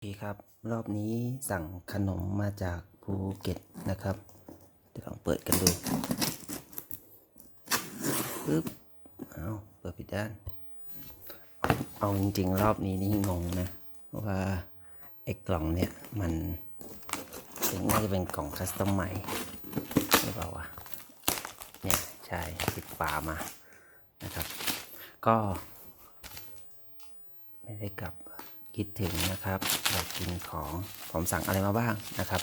โอเคครับ รอบนี้สั่งขนมมาจากภูเก็ตนะครับ เดี๋ยวลองเปิดกันดูปึ๊บเอาเปิดผิดด้าน เอาจริงๆ รอบนี้นี่งงนะ เพราะว่า ไอ้กล่องเนี่ยมันน่าจะเป็นกล่องคัสตอมใหม่หรือเปล่าวะเนี่ยใช่ปิดฝามานะครับ ก็ ไม่ได้กลับ คิดถึงนะครับอยากกินของผมสั่งอะไรมาบ้างนะครับ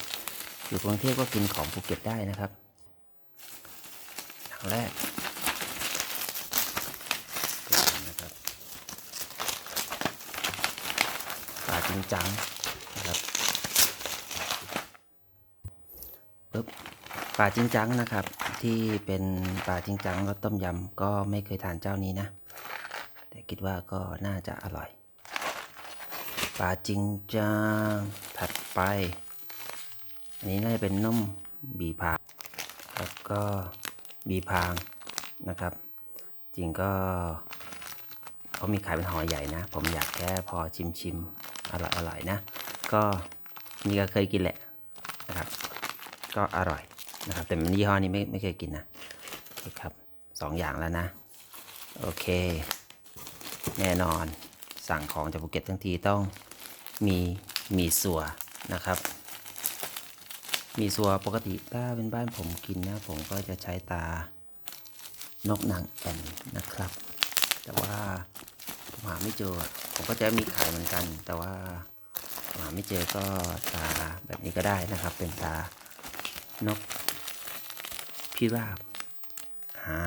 อยู่กรุงเทพก็กินของภูเก็ตได้นะครับอย่างแรกนะครับปลาจริงจังนะครับปึ๊บปลาจริงจังนะครับ ที่เป็นปลาจริงจังรสต้มยำก็ไม่เคยทานเจ้านี้นะ แต่คิดว่าก็น่าจะอร่อย ปลาจริงจังถัดไป อันนี้น่าจะเป็นนุ่มบีพางแล้วก็บีพางนะครับ จริงก็เขามีขายเป็นห่อใหญ่นะ ผมอยากแค่พอชิมชิมอร่อยอร่อยนะ ก็นี่ก็เคยกินแหละนะครับ ก็อร่อยนะครับ แต่ยี่ห้อนี้ไม่ไม่เคยกินนะครับสองอย่างแล้วนะ โอเค แน่นอนสั่งของจากภูเก็ตทั้งทีต้อง มีมีสัวนะครับ มีสัวปกติถ้าเป็นบ้านผมกินนะ ผมก็จะใช้ตานกนางแอ่นนะครับ แต่ว่าผมหาไม่เจอ ผมก็จะมีขายเหมือนกัน แต่ว่าหาไม่เจอก็ตาแบบนี้ก็ได้นะครับ เป็นตานกพิราบอ่า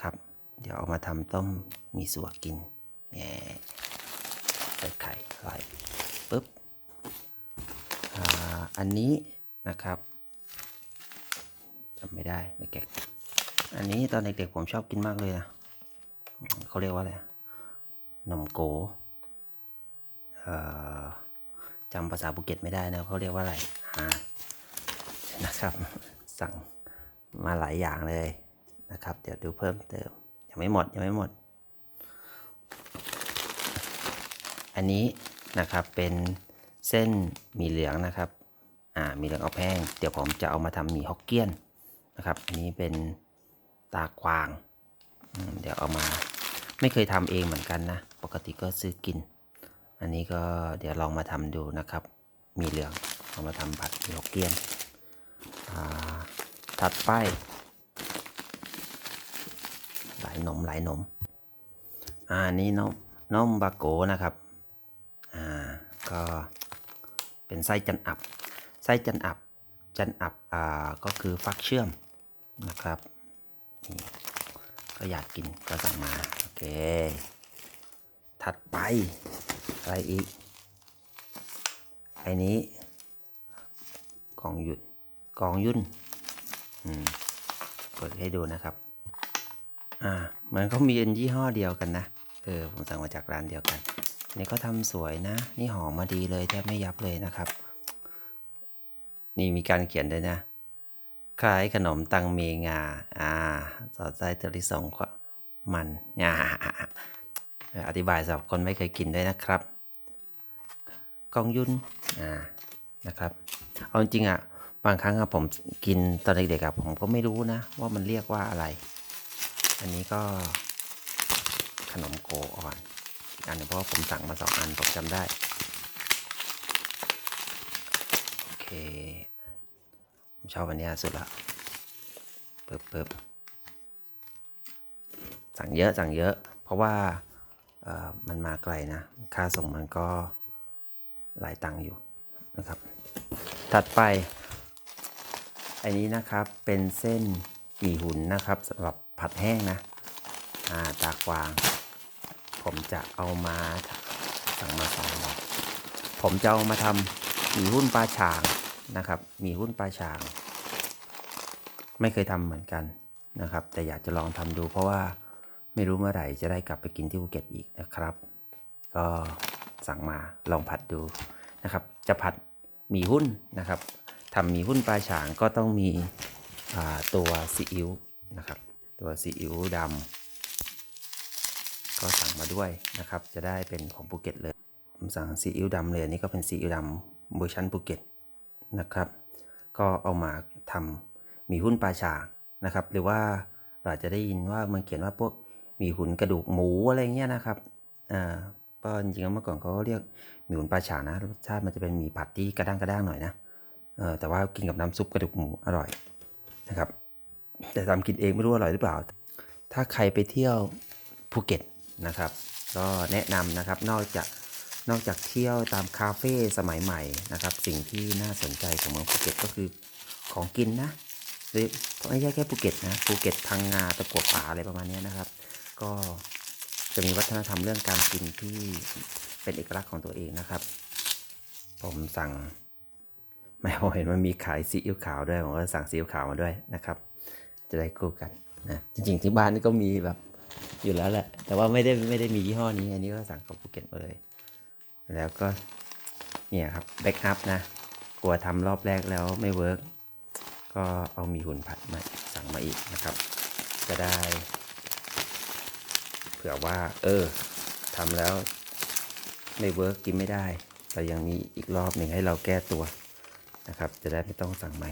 ครับ เดี๋ยวเอามาทำต้มมีสัวกินแง่ใส่ ไข่อร่อยปุ๊บออันนี้นะครับจำไม่ได้เด็กๆอันนี้ตอนเด็กๆผมชอบกินมากเลยนะเขาเรียกว่าอะไรหนมโง่จำภาษาภูเก็ตไม่ได้นะเขาเรียกว่าอะไรนะครับ สั่งมาหลายอย่างเลยนะครับ เดี๋ยวดูเพิ่มเติมยังไม่หมดยังไม่หมด อันนี้ นะครับ เป็นเส้นหมี่เหลืองนะครับ อ่า มีเหลืองเอบแห้ง เดี๋ยวผมจะเอามาทำหมี่ฮอกเกี้ยนนะครับ อันนี้เป็นตากวาง เดี๋ยวเอามา ไม่เคยทำเองเหมือนกันนะ ปกติก็ซื้อกิน อันนี้ก็เดี๋ยวลองมาทำดูนะครับ มีเหลือง เอามาทำผัดหมี่ฮอกเกี้ยน อ่า ถัดไป หลายนมหลายนม อ่า นี่นมนมบาโกนะครับ ก็เป็นไส้จันอับ ไส้จันอับ จันอับอ่าก็คือฟักเชื่อมนะครับนี่ก็อยากกินก็สั่งมา โอเค ถัดไปอะไรอีกไอ้นี้กองยุ่นกองยุ่นอืมเปิดให้ดูนะครับ อ่า มันก็มีเป็นยี่ห้อเดียวกันนะ เออ ผมสั่งมาจากร้านเดียวกัน นี่ก็ทำสวยนะ นี่หอมมาดีเลยแทบไม่ยับเลยนะครับ นี่มีการเขียนด้วยนะคล้ายขนมตังเมงา อ่า สอดไส้ถั่วลิสงมันอ่าอธิบายสำหรับคนไม่เคยกินด้วยนะครับ กองยุนอ่า นะครับ เอาจริงอะ บางครั้งอะผมกินตอนเด็กๆอะผมก็ไม่รู้นะ ว่ามันเรียกว่าอะไร อันนี้ก็ขนมโกอ่อน อันหนึงเพราะผมสั่งมาสองอันผมจำได้ โอเค ผมชอบอันนี้สุดละเปิบเปิบสั่งเยอะสั่งเยอะ เพราะว่ามันมาไกลนะ ค่าส่งมันก็หลายตังค์อยู่นะครับ ถัดไป อันนี้นะครับเป็นเส้นหมี่หุ่นนะครับสำหรับผัดแห้งนะ อ่าตากวาง ผมจะเอามาสั่งมาสองห่อผมจะเอามาทำหมี่หุ้นปลาฉางนะครับหมี่หุ้นปลาฉาง ไม่เคยทำเหมือนกันนะครับ แต่อยากจะลองทำดู เพราะว่าไม่รู้เมื่อไหร่จะได้กลับไปกินที่ภูเก็ตอีกนะครับ ก็สั่งมาลองผัดดูนะครับ จะผัดหมี่หุ้นนะครับทำหมี่หุ้นปลาฉางก็ต้องมีตัวซีอิ๊วนะครับ ตัวซีอิ๊วดำ ก็สั่งมาด้วยนะครับ จะได้เป็นของภูเก็ตเลย ผมสั่งซีอิ๊วดำเลยอันนี้ก็เป็นซีอิ๊วดำเวอร์ชันภูเก็ตนะครับ ก็เอามาทำหมีหุ้นปลาชานะครับ หรือว่าเราอาจจะได้ยินว่ามันเขียนว่าพวกหมีหุ่นกระดูกหมูอะไรเงี้ยนะครับอ่าก็จริงๆเมื่อก่อนเขาก็เรียกหมีหุ่นปลาชานะรสชาติมันจะเป็นหมีผัดที่กระด้างกระด้างหน่อยนะเออแต่ว่ากินกับน้ำซุปกระดูกหมูอร่อยนะครับ แต่ทำกินเองไม่รู้อร่อยหรือเปล่า ถ้าใครไปเที่ยวภูเก็ต นะครับ ก็แนะนำนะครับนอกจากนอกจากเที่ยวตามคาเฟ่สมัยใหม่นะครับ สิ่งที่น่าสนใจของเมืองภูเก็ตก็คือของกินนะหรือไม่ใช่แค่ภูเก็ตนะภูเก็ตพังงาตะกัวป่าอะไรประมาณนี้นะครับ ก็จะมีวัฒนธรรมเรื่องการกินที่เป็นเอกลักษณ์ของตัวเองนะครับ ผมสั่งแม่ผมเห็นมันมีขายซีอิ๊วขาวด้วยผมก็สั่งซีอิ๊วขาวมาด้วยนะครับ จะได้คู่กันนะจริงๆที่บ้านนี่ก็มีแบบ อยู่แล้วแหละ แต่ว่าไม่ได้ไม่ได้มียี่ห้อนี้ อันนี้ก็สั่งของภูเก็ตมาเลย แล้วก็เนี่ยครับแบ็กอัพนะ กลัวทำรอบแรกแล้วไม่เวิร์กก็เอามีหุ่นผัดมาสั่งมาอีกนะครับ จะได้ เผื่อว่า เออทำแล้วไม่เวิร์กกินไม่ได้เรายังมีอีกรอบหนึ่งให้เราแก้ตัวนะครับ จะได้ไม่ต้องสั่งใหม่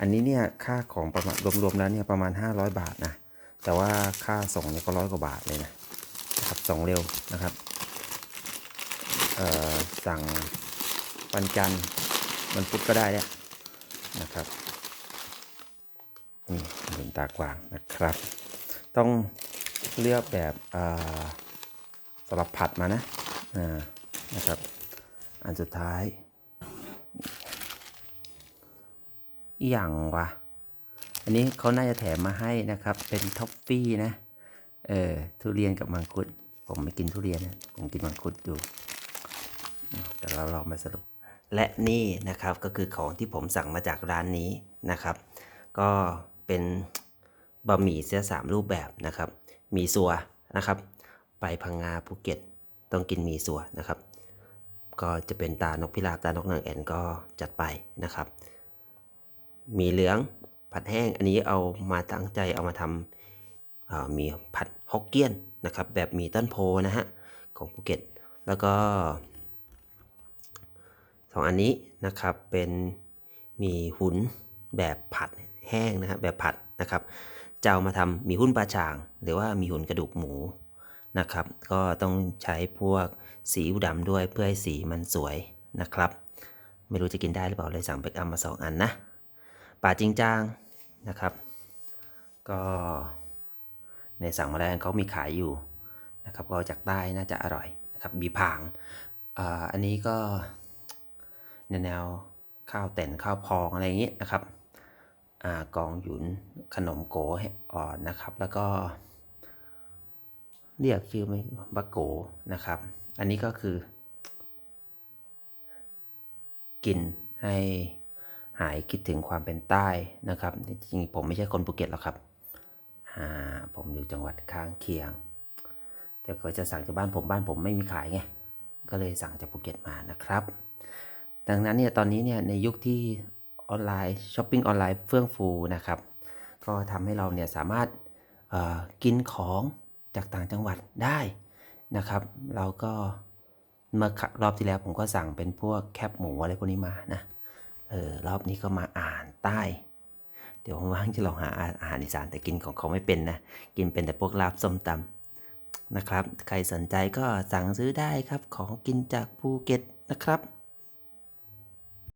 อันนี้เนี่ยค่าของประมาณรวมๆแล้วเนี่ยประมาณ 500 บาทนะ แต่ว่าค่าส่งเนี่ยก็ร้อยกว่าบาทเลยนะนะครับส่งเร็วนะครับเอ่อสั่งวันจันทร์วันพุธก็ได้เนี่ยนะครับนี่หมุนตากวางนะครับ ต้องเลือกแบบอ่าสำหรับผัดมานะอ่านะครับ อันสุดท้ายอย่างวะ อันนี้เขาน่าจะแถมมาให้นะครับ เป็นท็อฟฟี่นะ เออทุเรียนกับมังคุด ผมไม่กินทุเรียนนะ ผมกินมังคุดดูแต่เราลองมาสรุป และนี่นะครับก็คือของที่ผมสั่งมาจากร้านนี้นะครับ ก็เป็นบะหมี่เสียสามรูปแบบนะครับ มีสัวนะครับ ไปพังงาภูเก็ตต้องกินมีสัวนะครับ ก็จะเป็นตานกพิราบตานกนางแอ่นก็จัดไปนะครับ มีเหลือง ผัดแห้งอันนี้เอามาตั้งใจเอามาทำมีผัดฮอกเกี้ยนนะครับแบบมีต้นโพนะฮะของภูเก็ต แล้วก็สองอันนี้นะครับเป็นมีหุ่นแบบผัดแห้งนะครับแบบผัดนะครับจะเอามาทำมีหุ้นปลาช่าง หรือว่ามีหุ่นกระดูกหมูนะครับก็ต้องใช้พวกสีอิ๊วดำด้วยเพื่อให้สีมันสวยนะครับ ไม่รู้จะกินได้หรือเปล่าเลยสั่งเบคอัมมาสองอันนะป่าจริงจาง นะครับ ก็ในสั่งมาแล้วเขามีขายอยู่นะครับก็จากใต้น่าจะอร่อยนะครับบีผางอ,อันนี้ก็แนวข้าวแต่นข้าวพองอะไรอย่างงี้นะครับอกองหยุนขนมโกให้อ่อนนะครับ แล้วก็ เรียกชื่อไม่บักโกนะครับ อันนี้ก็คือ กินให้ หายคิดถึงความเป็นใต้นะครับ จริงๆผมไม่ใช่คนภูเก็ตหรอกครับ อ่า ผมอยู่จังหวัดข้างเคียง แต่ก็จะสั่งจากบ้านผมบ้านผมไม่มีขายไง ก็เลยสั่งจากภูเก็ตมานะครับ ดังนั้นเนี่ยตอนนี้เนี่ยในยุคที่ออนไลน์ช้อปปิ้งออนไลน์เฟื่องฟูนะครับ ก็ทำให้เราเนี่ยสามารถกินของจากต่างจังหวัดได้นะครับ เราก็เมื่อรอบที่แล้วผมก็สั่งเป็นพวกแคบหมูอะไรพวกนี้มานะ เออรอบนี้ก็มาอ่านใต้ เดี๋ยวว่างๆจะลองหาอาหารอีสานแต่กินของเขาไม่เป็นนะ กินเป็นแต่พวกลาบส้มตำนะครับ ใครสนใจก็สั่งซื้อได้ครับ ของกินจากภูเก็ตนะครับ